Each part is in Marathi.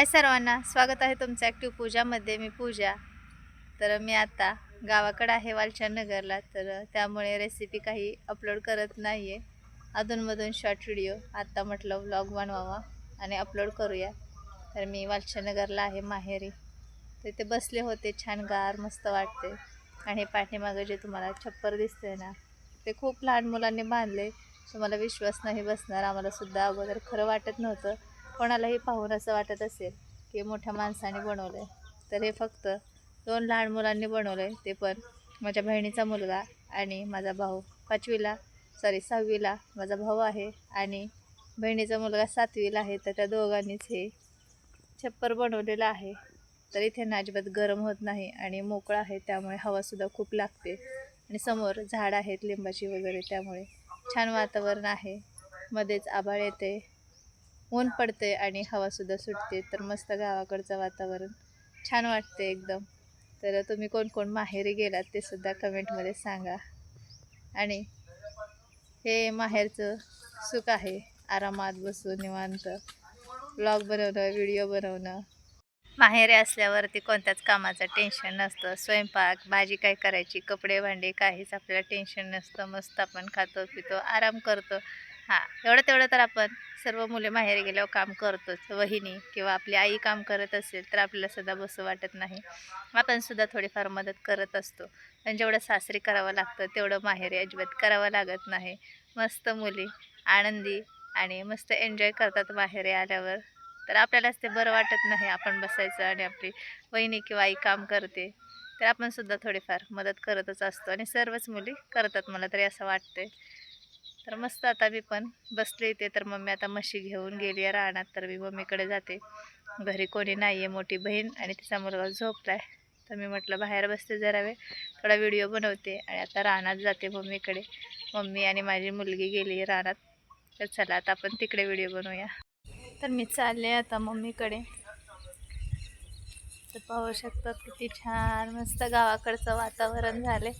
हाय सर्वांना स्वागत आहे तुमचं ॲक्टिव्ह पूजामध्ये. मी पूजा. तर मी आता गावाकडं आहे वालचंद नगरला. तर त्यामुळे रेसिपी काही अपलोड करत नाही आहे अधूनमधून शॉर्ट व्हिडिओ आत्ता म्हटलं व्लॉग बनवावा आणि अपलोड करूया. तर मी वालचंद नगरला आहे माहेरी. तर बसले होते छान गार मस्त वाटते. आणि पाठीमागं जे तुम्हाला छप्पर दिसतंय ना ते खूप लहान मुलांनी बांधले तुम्हाला विश्वास नाही बसणार आम्हालासुद्धा अगोदर खरं वाटत नव्हतं. कोणालाही पाहून असं वाटत असेल की मोठ्या माणसाने बनवलं आहे तर हे फक्त दोन लहान मुलांनी बनवलं आहे ते पण माझ्या बहिणीचा मुलगा आणि माझा भाऊ. पाचवीला सॉरी सहावीला माझा भाऊ आहे आणि बहिणीचा मुलगा सातवीला आहे. तर त्या दोघांनीच हे छप्पर बनवलेलं आहे. तर इथे ना अजिबात गरम होत नाही आणि मोकळं आहे त्यामुळे हवासुद्धा खूप लागते. आणि समोर झाड आहेत लिंबाची वगैरे त्यामुळे छान वातावरण आहे. मध्येच आभाळ येते. ऊन पडते आणि हवासुद्धा सुटते. तर मस्त गावाकडचं वातावरण. छान वाटते एकदम. तर तुम्ही कोण कोण माहेरी गेलात ते सुद्धा कमेंटमध्ये सांगा. आणि हे माहेरचं सुख आहे. आरामात बसून निवांत. ब्लॉग बनवणं व्हिडिओ बनवणं. माहेरी असल्यावरती कोणत्याच कामाचं टेन्शन नसतं. स्वयंपाक भाजी काय करायची कपडे भांडे काहीच आपल्याला टेन्शन नसतं. मस्त आपण खातो पितो आराम करतो. हां एवढं तेवढं तर आपण सर्व मुले माहेरी गेल्यावर काम करतोच. वहिनी किंवा आपली आई काम करत असेल तर आपल्याला सदा बसं वाटत नाही. आपण सुद्धा थोडीफार मदत करत असतो. पण जेवढं सासरी करावं लागतं तेवढं माहेरी अजिबात करावं लागत नाही. मस्त मुली आनंदी आणि मस्त एन्जॉय करतात माहेरी आल्यावर. तर आपल्यालाच ते बरं वाटत नाही आपण बसायचं आणि आपली वहिनी किंवा आई काम करते. तर आपण सुद्धा थोडीफार मदत करतच असतो आणि सर्वच मुली करतात मला तरी असं वाटते तर मस्त आता मी पण बसले इथे. तर मम्मी आता म्हशी घेऊन गेली आहे रानात. तर मी मम्मीकडे जाते. घरी कोणी नाही आहे मोठी बहीण आणि तिचा मुलगा झोपला आहे तर मी म्हटलं बाहेर बसते जरा वेळ. थोडा व्हिडिओ बनवते. आणि आता रानात जाते मम्मीकडे. मम्मी आणि माझी मुलगी गेली आहे रानात. तर चला आता आपण तिकडे व्हिडिओ बनवूया. तर मी चालले आता मम्मीकडे. तर पाहू शकतात किती छान मस्त गावाकडचं वातावरण झाले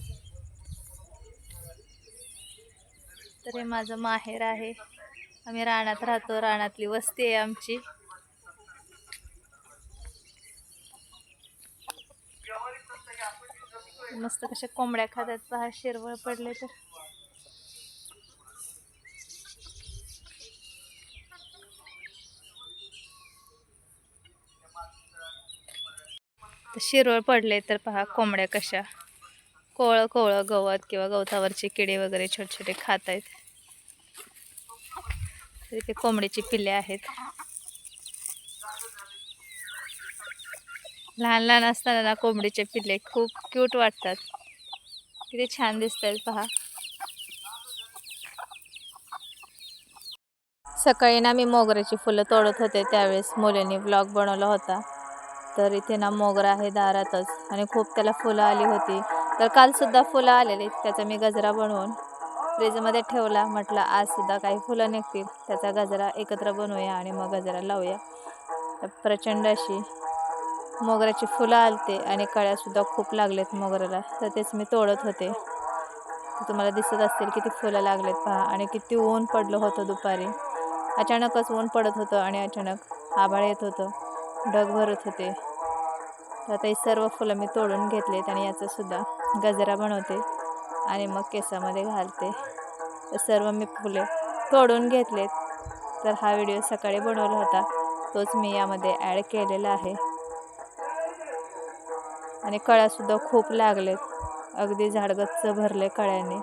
तर हे माझं माहेर आहे. आम्ही रानात राहतो. रानातली वस्ती आहे आमची. मस्त कशा कोंबड्या खातात. पहा शिरवळ पडले तर. तर शिरवळ पडले तर पहा कोंबड्या कशा. कोवळं कोवळं गवत किंवा गवतावरचे किडे वगैरे छोटे छोटे खात आहेत तर इथे कोंबडीची पिल्ले आहेत. लहान लहान असताना ना कोंबडीचे पिल्ले खूप क्यूट वाटतात. किती छान दिसत आहेत पहा. सकाळी ना मी मोगऱ्याची फुलं तोडत होते. त्यावेळेस मुलींनी ब्लॉग बनवला होता. तर इथे ना मोगरा आहे दारातच आणि खूप त्याला फुलं आली होती. तर कालसुद्धा फुलं आलेली त्याचा मी गजरा बनवून फ्रीजमध्ये ठेवला. म्हटलं आजसुद्धा काही फुलं निघतील. त्याचा गजरा एकत्र बनवूया आणि मग गजरा लावूया. तर प्रचंड अशी मोगऱ्याची फुलं आलते आणि कळ्यासुद्धा खूप लागलेत मोगऱ्याला. तर तेच मी तोडत होते. तुम्हाला दिसत असतील किती फुलं लागलेत पहा. आणि किती ऊन पडलं होतं दुपारी. अचानकच ऊन पडत होतं आणि अचानक आभाळ येत होतं. ढग भरत होते. तर आता ही सर्व फुलं मी तोडून घेतलेत आणि याचासुद्धा गजरा बनवते आणि मग केसामध्ये घालते. तर सर्व मी फुले तोडून घेतलेत. तर हा व्हिडिओ सकाळी बनवला होता. तोच मी यामध्ये ॲड केलेला आहे. आणि कळ्यासुद्धा खूप लागलेत. अगदी झाडगच्च भरले कळ्याने.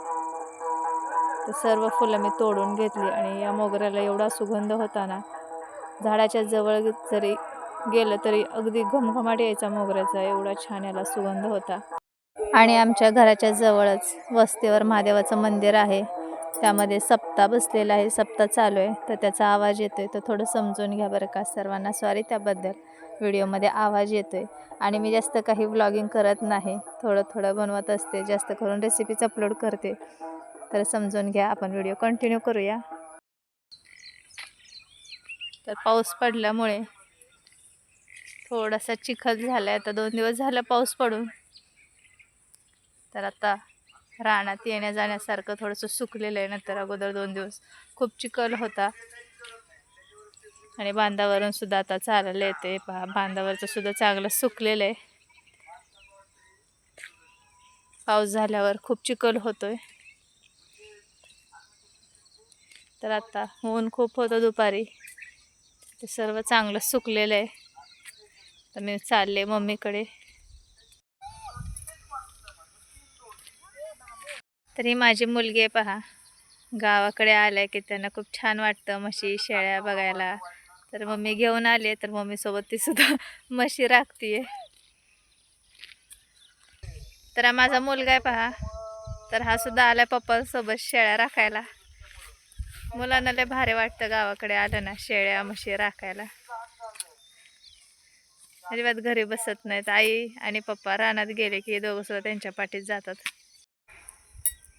तर सर्व फुलं मी तोडून घेतली आणि या मोगऱ्याला एवढा सुगंध होता ना झाडाच्या जवळ जरी गेलं तरी अगदी घमघमाट यायचा मोगऱ्याचा एवढा छान याला सुगंध होता. आणि आमच्या घराच्या जवळच वस्तीवर महादेवाचं मंदिर आहे. त्यामध्ये सप्ता बसलेला आहे. सप्ता चालू आहे. तर त्याचा आवाज येतो आहे तर थोडं समजून घ्या बरं का सर्वांना. सॉरी त्याबद्दल. व्हिडिओमध्ये आवाज येतो आहे आणि मी जास्त काही व्लॉगिंग करत नाही. थोडं थोडं बनवत असते. जास्त करून रेसिपीज अपलोड करते. तर समजून घ्या. आपण व्हिडिओ कंटिन्यू करूया. तर पाऊस पडल्यामुळे थोडासा चिखल झाला आहे आता दोन दिवस झाला पाऊस पडून. तर आता रानात येण्या जाण्यासारखं थोडंसं सुकलेलं आहे नंतर अगोदर दोन दिवस खूप चिखल होता. आणि बांधावरून सुद्धा आता चाललं येते. पहा बांधावरचं सुद्धा चांगलं सुकलेलं आहे. पाऊस झाल्यावर खूप चिखल होतोय. तर आता ऊन खूप होतं दुपारी. ते सर्व चांगलं सुकलेलं आहे. तर मी चालले मम्मीकडे. तर ही माझी मुलगी आहे पहा. गावाकडे आल्या की त्यांना खूप छान वाटतं म्हशी शेळ्या बघायला. तर मम्मी घेऊन आले तर मम्मीसोबत ती सुद्धा म्हशी राखतीये. तर हा माझा मुलगा आहे पहा. तर हा सुद्धा आलाय पप्पासोबत शेळ्या राखायला. मुलांना लय भारी वाटतं गावाकडे आलं ना शेळ्या म्हशी राखायला. अजिबात घरी बसत नाहीत. आई आणि पप्पा रानात गेले की दोघं सुद्धा त्यांच्या पाठीत जातात.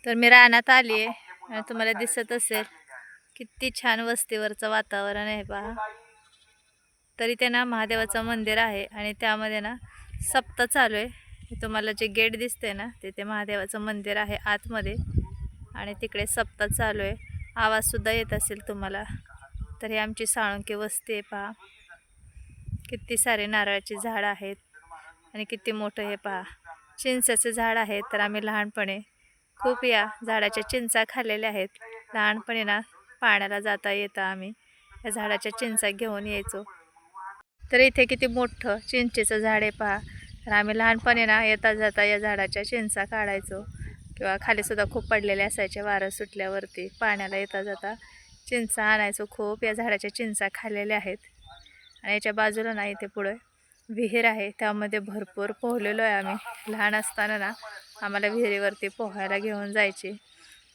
तर मी रानात आली आहे आणि तुम्हाला दिसत असेल किती छान वस्तीवरचं वातावरण आहे पहा. तर इथे ना महादेवाचं मंदिर आहे आणि त्यामध्ये ना सप्ताह चालू आहे. तुम्हाला जे गेट दिसते ना तिथे महादेवाचं मंदिर आहे आतमध्ये. आणि तिकडे सप्ताह चालू आहे. आवाजसुद्धा येत असेल तुम्हाला. तर ही आमची साळुंकी वस्ती आहे पहा. किती सारे नारळाची झाडं आहेत आणि किती मोठं हे पहा. चिंचेचं झाड आहे तर आम्ही लहानपणी खूप या झाडाच्या चिंचा खाल्लेल्या आहेत. लहानपणी ना पाण्याला जाता येता आम्ही या झाडाच्या चिंचा घेऊन यायचो. तर इथे किती मोठं चिंचेचं झाड आहे पहा. तर आम्ही लहानपणी ना येता जाता या झाडाच्या चिंचा काढायचो. किंवा खालीसुद्धा खूप पडलेले असायचे वारं सुटल्यावरती. पाण्याला येता जाता चिंचा आणायचो. खूप या झाडाच्या चिंचा खाल्लेल्या आहेत. आणि याच्या बाजूला ना इथे पुढे विहीर आहे. त्यामध्ये भरपूर पोहलेलो आहे आम्ही. लहान असताना ना आम्हाला विहिरीवरती पोहायला घेऊन जायची.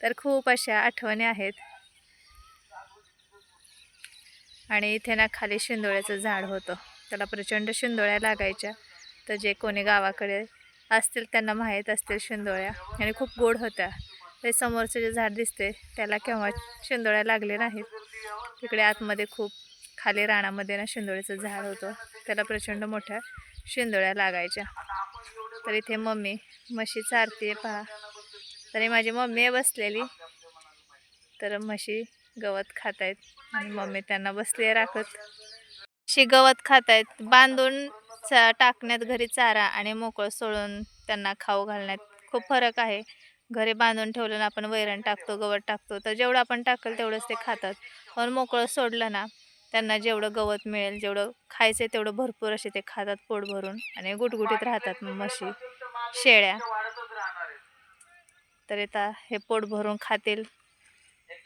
तर खूप अशा आठवणी आहेत. आणि इथे ना खाली शिंदोळ्याचं झाड होतं. त्याला प्रचंड शिंदोळ्या लागायच्या. तर जे कोणी गावाकडे असतील त्यांना माहीत असतील शिंदोळ्या. आणि खूप गोड होत्या. ते समोरचं जे झाड दिसते त्याला केव्हा शिंदोळ्या लागले नाहीत. तिकडे आतमध्ये खूप खाली रानामध्ये ना शिंदोळ्याचं झाड होतं. त्याला प्रचंड मोठ्या शिंदोळ्या लागायच्या. तर इथे मम्मी म्हशी चारते पहा. तरी माझी मम्मी आहे बसलेली. तर म्हशी गवत खात आहेत आणि मम्मी त्यांना बसली आहे राखत. शी गवत खात आहेत बांधून चा टाकण्यात घरी चारा आणि मोकळं सोडून त्यांना खाऊ घालण्यात खूप फरक आहे. घरी बांधून ठेवलं ना आपण वैरण टाकतो गवत टाकतो. तर जेवढं आपण टाकल तेवढंच ते खातात. पण मोकळं सोडलं ना त्यांना जेवढं गवत मिळेल जेवढं खायचं आहे तेवढं भरपूर असे ते खातात पोट भरून आणि गुटगुटीत राहतात मग म्हशी शेळ्या. तर आता हे पोट भरून खातील.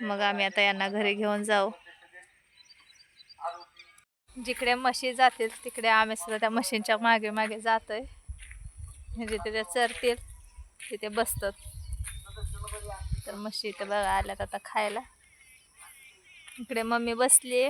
मग आम्ही आता यांना घरी घेऊन जाऊ. जिकडे म्हशी जातील तिकडे आम्ही सुद्धा त्या म्हशींच्या मागे मागे जातोय. जिथे त्या चरतील तिथे बसतात. तर म्हशी इथे बघा आल्यात आता खायला. इकडे मम्मी बसली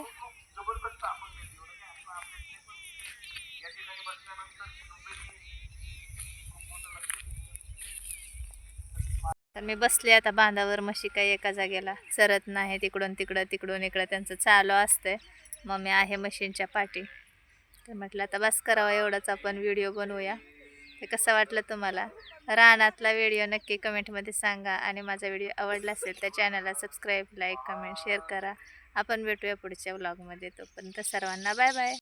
तर मी बसले आता बांधावर म्हशी काही एका जागेला चरत नाही तिकडून तिकडं तिकडून इकडं त्यांचं चालू असतंय. मम्मी आहे मशीनच्या पाठी. तर म्हटलं आता बस करावा एवढंच आपण व्हिडिओ बनवूया. हे कसं वाटलं तुम्हाला? रानातला व्हिडिओ नक्की कमेंटमध्ये सांगा. आणि माझा व्हिडिओ आवडला असेल तर चॅनलला सबस्क्राईब लाईक कमेंट शेअर करा. आपण भेटूया पुढच्या व्लॉगमध्ये तोपर्यंत सर्वांना बाय बाय.